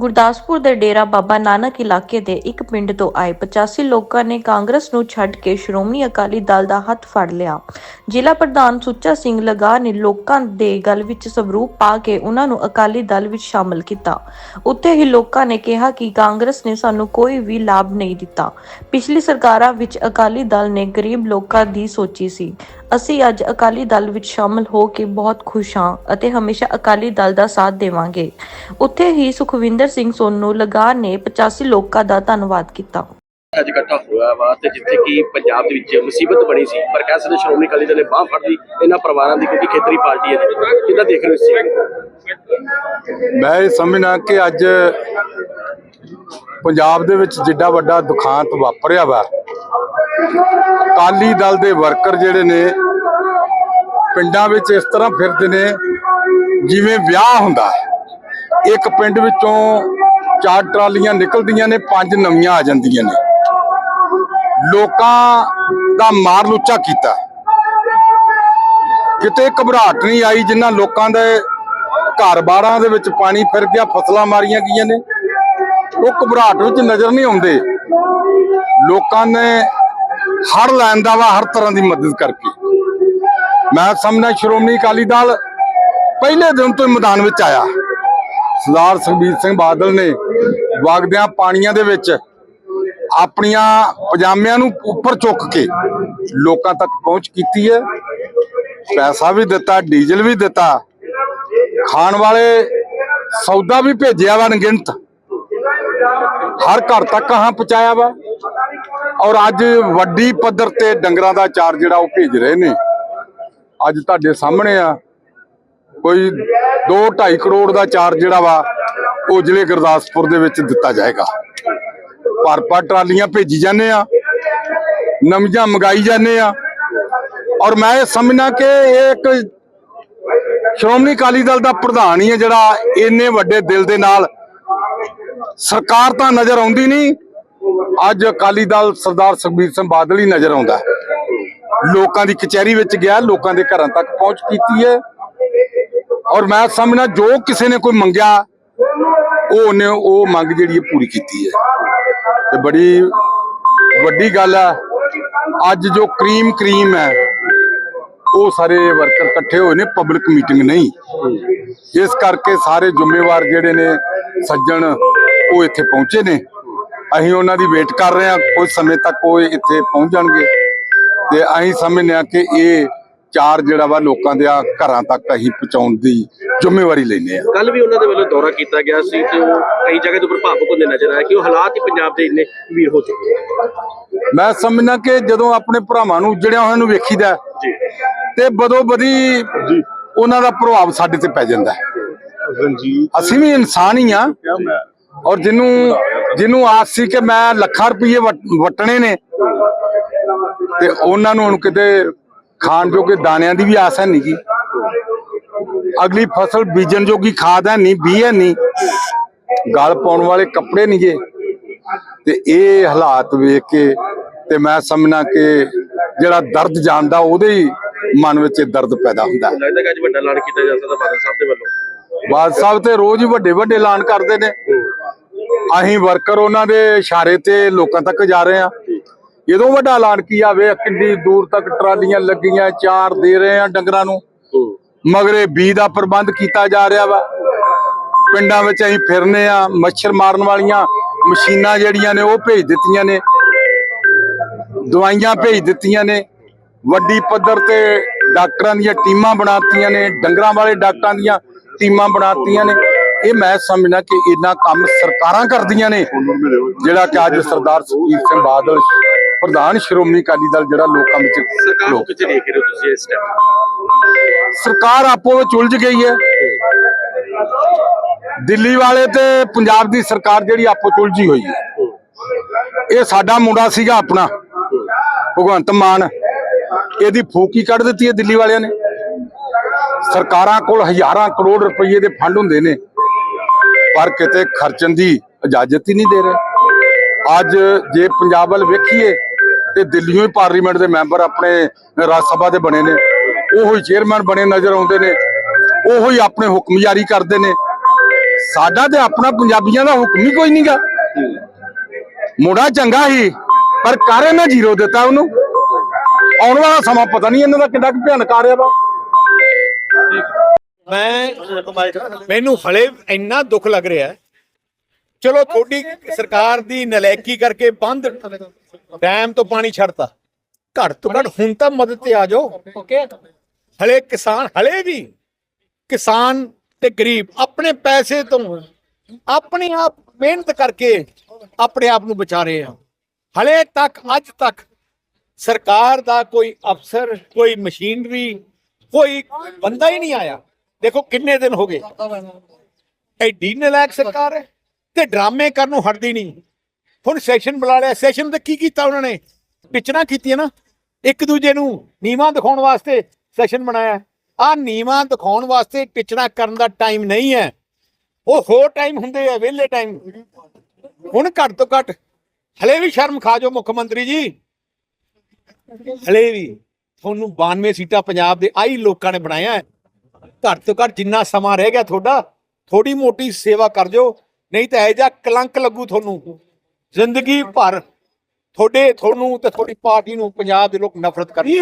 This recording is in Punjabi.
ਗੁਰਦਾਸਪੁਰ ਦੇ ਡੇਰਾ ਬਾਬਾ ਨਾਨਕ ਇਲਾਕੇ ਦੇ ਇੱਕ ਪਿੰਡ ਤੋਂ ਆਏ 85 ਲੋਕਾਂ ਨੇ ਕਾਂਗਰਸ ਨੂੰ ਛੱਡ ਕੇ ਸ਼੍ਰੋਮਣੀ ਅਕਾਲੀ ਦਲ ਦਾ ਹੱਥ ਫੜ ਲਿਆ। ਜ਼ਿਲ੍ਹਾ ਪ੍ਰਧਾਨ ਸੁੱਚਾ ਸਿੰਘ ਲਗਾ ਨੇ ਲੋਕਾਂ ਦੇ ਗੱਲ ਵਿੱਚ ਸਵਰੂਪ ਪਾ ਕੇ ਉਹਨਾਂ ਨੂੰ ਅਕਾਲੀ ਦਲ ਵਿੱਚ ਸ਼ਾਮਲ ਕੀਤਾ। ਉੱਥੇ ਹੀ ਲੋਕਾਂ ਨੇ ਕਿਹਾ ਕਿ ਕਾਂਗਰਸ ਨੇ ਸਾਨੂੰ ਕੋਈ ਵੀ ਲਾਭ ਨਹੀਂ ਦਿੱਤਾ। ਪਿਛਲੀ ਸਰਕਾਰਾਂ ਵਿੱਚ ਅਕਾਲੀ ਦਲ ਨੇ ਗਰੀਬ ਲੋਕਾਂ ਦੀ ਸੋਚੀ ਸੀ। ਅਸੀਂ ਅੱਜ ਅਕਾਲੀ ਦਲ ਵਿੱਚ ਸ਼ਾਮਲ ਹੋ ਕੇ ਬਹੁਤ ਖੁਸ਼ ਹਾਂ ਅਤੇ ਹਮੇਸ਼ਾ ਅਕਾਲੀ ਦਲ ਦਾ ਸਾਥ ਦੇਵਾਂਗੇ। ਉੱਥੇ ਹੀ ਸੁਖਵਿੰਦਰ ਸਿੰਘ ਸੋਨੂ ਲਗਾ ਨੇ 85 ਲੋਕਾਂ ਦਾ ਧੰਨਵਾਦ ਕੀਤਾ। ਅੱਜ ਇਕੱਠਾ ਹੋਇਆ ਵਾ ਤੇ ਜਿੱਥੇ ਕਿ ਪੰਜਾਬ ਦੇ ਵਿੱਚ ਮੁਸੀਬਤ ਬਣੀ ਸੀ ਪਰ ਕਹਿ ਸਕਦੇ ਸ਼੍ਰੋਮਣੀ ਅਕਾਲੀ ਦਲ ਨੇ ਬਾਹ ਫੜ ਲਈ ਇਹਨਾਂ ਪਰਿਵਾਰਾਂ ਦੀ ਕਿਉਂਕਿ ਖੇਤਰੀ ਪਾਰਟੀ ਹੈ। ਕਿੱਦਾਂ ਦੇਖ ਰਹੇ ਨੂੰ? ਮੈਂ ਇਹ ਸਮਝਣਾ ਕਿ ਅੱਜ ਪੰਜਾਬ ਦੇ ਵਿੱਚ ਜਿੱਡਾ ਵੱਡਾ ਦੁਖਾਂਤ ਵਾਪਰਿਆ ਵਾ। ਅਕਾਲੀ ਦਲ ਦੇ ਵਰਕਰ ਜਿਹੜੇ ਨੇ, ਪਿੰਡਾਂ ਵਿੱਚ ਇਸ ਤਰ੍ਹਾਂ ਫਿਰਦੇ ਨੇ ਜਿਵੇਂ ਵਿਆਹ ਹੁੰਦਾ ਹੈ। ਇੱਕ ਪਿੰਡ ਵਿੱਚੋਂ ਚਾਰ ਟਰਾਲੀਆਂ ਨਿਕਲਦੀਆਂ ਨੇ, ਪੰਜ ਨਵੀਆਂ ਆ ਜਾਂਦੀਆਂ ਨੇ। ਲੋਕਾਂ ਦਾ ਮਾਰ ਲੁੱਚਾ ਕੀਤਾ। ਕਿਤੇ ਘਬਰਾਹਟ ਨਹੀਂ ਆਈ ਜਿਨ੍ਹਾਂ ਲੋਕਾਂ ਦੇ ਘਰ-ਬਾਰਾਂ ਦੇ ਵਿੱਚ ਪਾਣੀ ਫਿਰ ਗਿਆ, ਫਸਲਾਂ ਮਾਰੀਆਂ ਗਈਆਂ ਨੇ। ਉਹ ਘਬਰਾਹਟ ਵਿੱਚ ਨਜ਼ਰ ਨਹੀਂ ਆਉਂਦੇ। ਲੋਕਾਂ ਨੇ ਹਰ ਲੈਣ ਦਾ ਵਾ ਹਰ ਤਰ੍ਹਾਂ ਦੀ ਮਦਦ ਕਰਕੇ। ਮੈਂ ਸਮਝਦਾ ਸ਼੍ਰੋਮਣੀ ਅਕਾਲੀ ਦਲ ਪਹਿਲੇ ਦਿਨ ਤੋਂ ਹੀ ਮੈਦਾਨ ਵਿੱਚ ਆਇਆ। ਸਰਦਾਰ ਸੁਖਬੀਰ ਸਿੰਘ ਬਾਦਲ ਨੇ ਵਗਦਿਆਂ ਪਾਣੀਆਂ ਦੇ ਵਿੱਚ ਆਪਣੀਆਂ ਪਜਾਮਿਆਂ ਨੂੰ ਉੱਪਰ ਚੁੱਕ ਕੇ ਲੋਕਾਂ ਤੱਕ ਪਹੁੰਚ ਕੀਤੀ ਹੈ। ਪੈਸਾ ਵੀ ਦਿੱਤਾ, ਡੀਜ਼ਲ ਵੀ ਦਿੱਤਾ। ਖਾਣ ਵਾਲੇ ਸੌਦਾ ਵੀ ਭੇਜਿਆ ਵਾ ਅਣਗਿਣਤ ਹਰ ਘਰ ਤੱਕ ਹਾਂ ਪਹੁੰਚਾਇਆ ਵਾ। ਔਰ ਅੱਜ ਵੱਡੀ ਪੱਧਰ ਤੇ ਡੰਗਰਾਂ ਦਾ ਚਾਰ ਜਿਹੜਾ ਉਹ ਭੇਜ ਰਹੇ ਨੇ। ਅੱਜ ਤੁਹਾਡੇ ਸਾਹਮਣੇ ਆ। ਕੋਈ 2.5 ਕਰੋੜ ਦਾ ਚਾਰ ਜਿਹੜਾ ਵਾ, ਉਹ ਜ਼ਿਲ੍ਹੇ ਗੁਰਦਾਸਪੁਰ ਦੇ ਵਿੱਚ ਦਿੱਤਾ ਜਾਏਗਾ। ਭਰ ਭਰ ਟਰਾਲੀਆਂ ਭੇਜੀ ਜਾਂਦੇ ਆ ਨਵੀਆਂ ਮੰਗਾਈ ਜਾਂਦੇ ਆ। ਔਰ ਮੈਂ ਇਹ ਸਮਝਣਾ ਕਿ ਇਹ ਇੱਕ ਸ਼੍ਰੋਮਣੀ ਅਕਾਲੀ ਦਲ ਦਾ ਪ੍ਰਧਾਨ ਹੀ ਹੈ ਜਿਹੜਾ ਇੰਨੇ ਵੱਡੇ ਦਿਲ ਦੇ ਨਾਲ ਸਰਕਾਰ ਤਾਂ ਨਜ਼ਰ ਆਉਂਦੀ ਨਹੀਂ ਅੱਜ ਅਕਾਲੀ ਦਲ ਸਰਦਾਰ ਸੁਖਬੀਰ ਸਿੰਘ ਬਾਦਲ ਹੀ ਨਜ਼ਰ ਆਉਂਦਾ ਲੋਕਾਂ ਦੀ ਕਚਹਿਰੀ ਵਿੱਚ ਗਿਆ, ਲੋਕਾਂ ਦੇ ਘਰਾਂ ਤੱਕ ਪਹੁੰਚ ਕੀਤੀ ਹੈ। ਔਰ ਮੈਂ ਸਮਝਣਾ ਜੋ ਕਿਸੇ ਨੇ ਕੋਈ ਮੰਗਿਆ, ਉਹ ਉਹਨੇ ਉਹ ਮੰਗ ਜਿਹੜੀ ਹੈ ਪੂਰੀ ਕੀਤੀ ਹੈ। ਤੇ ਬੜੀ ਵੱਡੀ ਗੱਲ ਹੈ, ਅੱਜ ਜੋ ਕਰੀਮ ਕਰੀਮ ਹੈ, ਉਹ ਸਾਰੇ ਵਰਕਰ ਇਕੱਠੇ ਹੋਏ ਨੇ ਪਬਲਿਕ ਮੀਟਿੰਗ ਨਹੀਂ। ਇਸ ਕਰਕੇ ਸਾਰੇ ਜ਼ਿੰਮੇਵਾਰ ਜਿਹੜੇ ਨੇ, ਸੱਜਣ ਉਹ ਇੱਥੇ ਪਹੁੰਚੇ ਨੇ। ਅਸੀਂ ਉਹਨਾਂ ਦੀ ਵੇਟ ਕਰ ਰਹੇ ਹਾਂ ਕੁਝ ਸਮੇਂ ਤੱਕ ਉਹ ਇੱਥੇ ਪਹੁੰਚ ਜਾਣਗੇ। ਤੇ ਅਸੀਂ ਸਮਝਦੇ ਹਾਂ ਕਿ ਇਹ ਚਾਰ ਜਿਹੜਾ ਵਾ ਲੋਕਾਂ ਦੇ ਆ ਘਰਾਂ ਤੱਕ ਅਸੀਂ ਪਹੁੰਚਾਉਣ ਦੀ ਜ਼ਿੰਮੇਵਾਰੀ ਲੈਨੇ ਆ ਕੱਲ ਵੀ ਉਹਨਾਂ ਦੇ ਵੱਲੋਂ ਦੌਰਾ ਕੀਤਾ ਗਿਆ ਸੀ ਤੇ ਉਹ ਕਈ ਜਗ੍ਹਾ ਤੋਂ ਪ੍ਰਭਾਵਕ ਹੁੰਦੇ ਨਜ਼ਰ ਆਇਆ ਕਿ ਉਹ ਹਾਲਾਤ ਹੀ ਪੰਜਾਬ ਦੇ ਇੰਨੇ ਵੀਰ ਹੋ ਚੁੱਕੇ। ਮੈਂ ਸਮਝਦਾ ਕਿ ਜਦੋਂ ਆਪਣੇ ਭਰਾਵਾਂ ਨੂੰ ਉਜੜਿਆ ਹੋਇਆਂ ਨੂੰ ਵੇਖੀਦਾ ਤੇ ਬਦੋ ਬਦੀ ਉਹਨਾਂ ਦਾ ਪ੍ਰਭਾਵ ਸਾਡੇ ਤੇ ਪੈ ਜਾਂਦਾ ਅਸੀਂ ਵੀ ਇਨਸਾਨ ਹੀ ਆ ਔਰ ਜਿਹਨੂੰ ਜਿਹਨੂੰ ਆਸ ਸੀ ਕਿ ਮੈਂ ਲੱਖਾਂ ਰੁਪਏ ਵਟਣੇ ਨੇ। ਤੇ ਉਹਨਾਂ ਨੂੰ ਹੁਣ ਕਿਤੇ ਖਾਣ ਜੋਗੇ ਦਾਣਿਆਂ ਦੀ ਵੀ ਆਸ ਹੈ ਨਹੀਂ ਅਗਲੀ ਫਸਲ ਬੀਜਣ ਜੋਗੀ ਖਾਦ ਹੈ ਨਹੀਂ ਬੀ ਹੈ ਨਹੀਂ ਗਲ ਪਾਉਣ ਵਾਲੇ ਕੱਪੜੇ ਨਹੀਂ ਜੇ ਤੇ ਇਹ ਹਾਲਾਤ ਵੇਖ ਕੇ ਤੇ ਮੈਂ ਸਮਝਣਾ ਕਿ ਜਿਹੜਾ ਦਰਦ ਜਾਣਦਾ ਉਹਦੇ ਹੀ ਮਨ ਵਿੱਚ ਇਹ ਦਰਦ ਪੈਦਾ ਹੁੰਦਾ ਹੈ। ਲੱਗਦਾ ਕਿ ਅੱਜ ਵੱਡਾ ਐਲਾਨ ਕੀਤਾ ਜਾ ਸਕਦਾ ਬਾਦਲ ਸਾਹਿਬ ਦੇ ਵੱਲੋਂ? ਬਾਦ ਸਾਹਿਬ ਤੇ ਰੋਜ਼ ਹੀ ਵੱਡੇ ਵੱਡੇ ਐਲਾਨ ਕਰਦੇ ਨੇ। ਅਸੀਂ ਵਰਕਰ ਉਹਨਾਂ ਦੇ ਇਸ਼ਾਰੇ ਤੇ ਲੋਕਾਂ ਤੱਕ ਜਾ ਰਹੇ ਆ ਜਦੋਂ ਵੱਡਾ ਐਲਾਨ ਕੀ ਆਵੇ? ਕਿੰਨੀ ਦੂਰ ਤੱਕ ਟਰਾਲੀਆਂ ਲੱਗੀਆਂ, ਚਾਰ ਦੇ ਰਹੇ ਆ ਡੰਗਰਾਂ ਨੂੰ। ਮਗਰੇ ਬੀ ਦਾ ਪ੍ਰਬੰਧ ਕੀਤਾ ਜਾ ਰਿਹਾ ਵਾ। ਪਿੰਡਾਂ ਵਿੱਚ ਅਸੀਂ ਫਿਰਨੇ ਆ ਮੱਛਰ ਮਾਰਨ ਵਾਲੀਆਂ ਮਸ਼ੀਨਾਂ ਜਿਹੜੀਆਂ ਨੇ ਉਹ ਭੇਜ ਦਿੱਤੀਆਂ ਨੇ। ਦਵਾਈਆਂ ਭੇਜ ਦਿੱਤੀਆਂ ਨੇ। ਵੱਡੀ ਪੱਧਰ ਤੇ ਡਾਕਟਰਾਂ ਦੀਆਂ ਟੀਮਾਂ ਬਣਾਤੀਆਂ ਨੇ। ਡੰਗਰਾਂ ਵਾਲੇ ਡਾਕਟਰਾਂ ਦੀਆਂ ਟੀਮਾਂ ਬਣਾਤੀਆਂ ਨੇ। ਇਹ ਮੈਂ ਸਮਝਣਾ ਕਿ ਇੰਨਾ ਕੰਮ ਸਰਕਾਰਾਂ ਕਰਦੀਆਂ ਨੇ ਜਿਹੜਾ ਕਿ ਅੱਜ ਸਰਦਾਰ ਸੁਖਬੀਰ ਸਿੰਘ ਬਾਦਲ ਪ੍ਰਧਾਨ ਸ਼੍ਰੋਮਣੀ ਅਕਾਲੀ ਦਲ ਜਿਹੜਾ ਲੋਕਾਂ ਵਿੱਚ ਸਰਕਾਰ ਨੂੰ ਲੋਕ ਕਿੱਥੇ ਦੇਖ ਰਹੇ ਹੋ ਤੁਸੀਂ ਇਸ ਟਾਈਮ ਸਰਕਾਰ ਆਪੋ ਵਿੱਚ ਉਲਝ ਗਈ ਹੈ। ਦਿੱਲੀ ਵਾਲੇ ਤੇ ਪੰਜਾਬ ਦੀ ਸਰਕਾਰ ਜਿਹੜੀ ਆਪੋ ਉਲਝੀ ਹੋਈ ਹੈ। ਇਹ ਸਾਡਾ ਮੁੰਡਾ ਸੀਗਾ ਆਪਣਾ ਭਗਵੰਤ ਮਾਨ। ਇਹਦੀ ਫੂਕੀ ਕੱਢ ਦਿੱਤੀ ਹੈ ਦਿੱਲੀ ਵਾਲਿਆਂ ਨੇ। ਸਰਕਾਰਾਂ ਕੋਲ ਹਜ਼ਾਰਾਂ ਕਰੋੜ ਰੁਪਏ ਦੇ ਫੰਡ ਹੁੰਦੇ ਨੇ। ਪਰ ਕਿਤੇ ਖਰਚਣ ਦੀ ਇਜਾਜ਼ਤ ਹੀ ਨਹੀਂ ਦੇ ਰਹੇ। ਅੱਜ ਜੇ ਪੰਜਾਬ ਵੱਲ ਵੇਖੀਏ, ਤੇ ਦਿੱਲੀੋਂ ਹੀ ਪਾਰਲੀਮੈਂਟ ਦੇ ਮੈਂਬਰ ਆਪਣੇ ਰਾਜ ਸਭਾ ਦੇ ਬਣੇ ਨੇ। ਉਹੋ ਹੀ ਚੇਅਰਮੈਨ ਬਣੇ ਨਜ਼ਰ ਆਉਂਦੇ ਨੇ। ਉਹੋ ਹੀ ਆਪਣੇ ਹੁਕਮ ਜਾਰੀ ਕਰਦੇ ਨੇ। ਸਾਡਾ ਤੇ ਆਪਣਾ ਪੰਜਾਬੀਆਂ ਦਾ ਹੁਕਮ ਹੀ ਕੋਈ ਨਹੀਂਗਾ। ਮੁੰਡਾ ਚੰਗਾ ਹੀ ਪਰ ਕਰ ਇਹਨਾਂ ਜ਼ੀਰੋ ਦਿੱਤਾ ਉਹਨੂੰ। ਆਉਣ ਵਾਲਾ ਸਮਾਂ ਪਤਾ ਨਹੀਂ ਇਹਨਾਂ ਦਾ ਕਿੰਨਾ ਕੁ ਭਿਆਨਕ ਆ ਰਿਹਾ ਵਾ। ਮੈਂ ਮੈਨੂੰ ਹਲੇ ਇੰਨਾ ਦੁੱਖ ਲੱਗ ਰਿਹਾ ਹੈ। ਚਲੋ ਤੁਹਾਡੀ ਸਰਕਾਰ ਦੀ ਨਲਾਇਕੀ ਕਰਕੇ ਬੰਦ ਡੈਮ ਤੋਂ ਪਾਣੀ ਛੱਡਤਾ। ਘੱਟ ਤੋਂ ਘੱਟ ਹੁਣ ਤਾਂ ਮਦਦ ਤੇ ਆ ਜਾਓ। ਹਲੇ ਕਿਸਾਨ ਹਲੇ ਵੀ ਕਿਸਾਨ ਤੇ ਗਰੀਬ ਆਪਣੇ ਪੈਸੇ ਤੋਂ ਆਪਣੇ ਆਪ ਮਿਹਨਤ ਕਰਕੇ ਆਪਣੇ ਆਪ ਨੂੰ ਬਚਾ ਰਹੇ ਆ। ਹਲੇ ਤੱਕ ਅੱਜ ਤੱਕ ਸਰਕਾਰ ਦਾ ਕੋਈ ਅਫਸਰ ਕੋਈ ਮਸ਼ੀਨਰੀ ਕੋਈ ਬੰਦਾ ਹੀ ਨਹੀਂ ਆਇਆ। ਦੇਖੋ ਕਿੰਨੇ ਦਿਨ ਹੋ ਗਏ। ਐਡੀ ਨਲਾਇਕ ਸਰਕਾਰ ਹੈ ਤੇ ਡਰਾਮੇ ਕਰਨ ਨੂੰ ਹਟਦੀ ਨਹੀਂ। ਹੁਣ ਸੈਸ਼ਨ ਬੁਲਾ ਲਿਆ। ਸੈਸ਼ਨ ਤੇ ਕੀ ਕੀਤਾ ਉਹਨਾਂ ਨੇ? ਪਿਚਣਾ ਕੀਤੀਆਂ ਨਾ। ਇੱਕ ਦੂਜੇ ਨੂੰ ਨੀਵਾਂ ਦਿਖਾਉਣ ਵਾਸਤੇ ਸੈਸ਼ਨ ਬਣਾਇਆ। ਆ ਨੀਵਾਂ ਦਿਖਾਉਣ ਵਾਸਤੇ ਪਿਚਣਾ ਕਰਨ ਦਾ ਟਾਈਮ ਨਹੀਂ ਹੈ। ਉਹ ਹੋਰ ਟਾਈਮ ਹੁੰਦੇ ਆ, ਵਿਹਲੇ ਟਾਈਮ। ਹੁਣ ਘੱਟ ਤੋਂ ਘੱਟ ਹਲੇ ਵੀ ਸ਼ਰਮ ਖਾ ਜੋ ਮੁੱਖ ਮੰਤਰੀ ਜੀ। ਹਲੇ ਵੀ ਤੁਹਾਨੂੰ 92 ਸੀਟਾਂ ਪੰਜਾਬ ਦੇ ਆਈ ਲੋਕਾਂ ਨੇ ਬਣਾਇਆ ਘੱਟ ਤੋਂ ਘੱਟ ਜਿੰਨਾ ਸਮਾਂ ਰਹਿ ਗਿਆ ਤੁਹਾਡਾ ਥੋੜੀ ਮੋਟੀ ਸੇਵਾ ਕਰ ਜੋ ਨਹੀਂ ਤਾਂ ਇਹ ਜਾ ਕਲੰਕ ਲੱਗੂ ਤੁਹਾਨੂੰ। ਜ਼ਿੰਦਗੀ ਭਰ ਤੁਹਾਡੇ, ਤੁਹਾਨੂੰ ਤੇ ਤੁਹਾਡੀ ਪਾਰਟੀ ਨੂੰ ਪੰਜਾਬ ਦੇ ਲੋਕ ਨਫ਼ਰਤ ਕਰਨੀ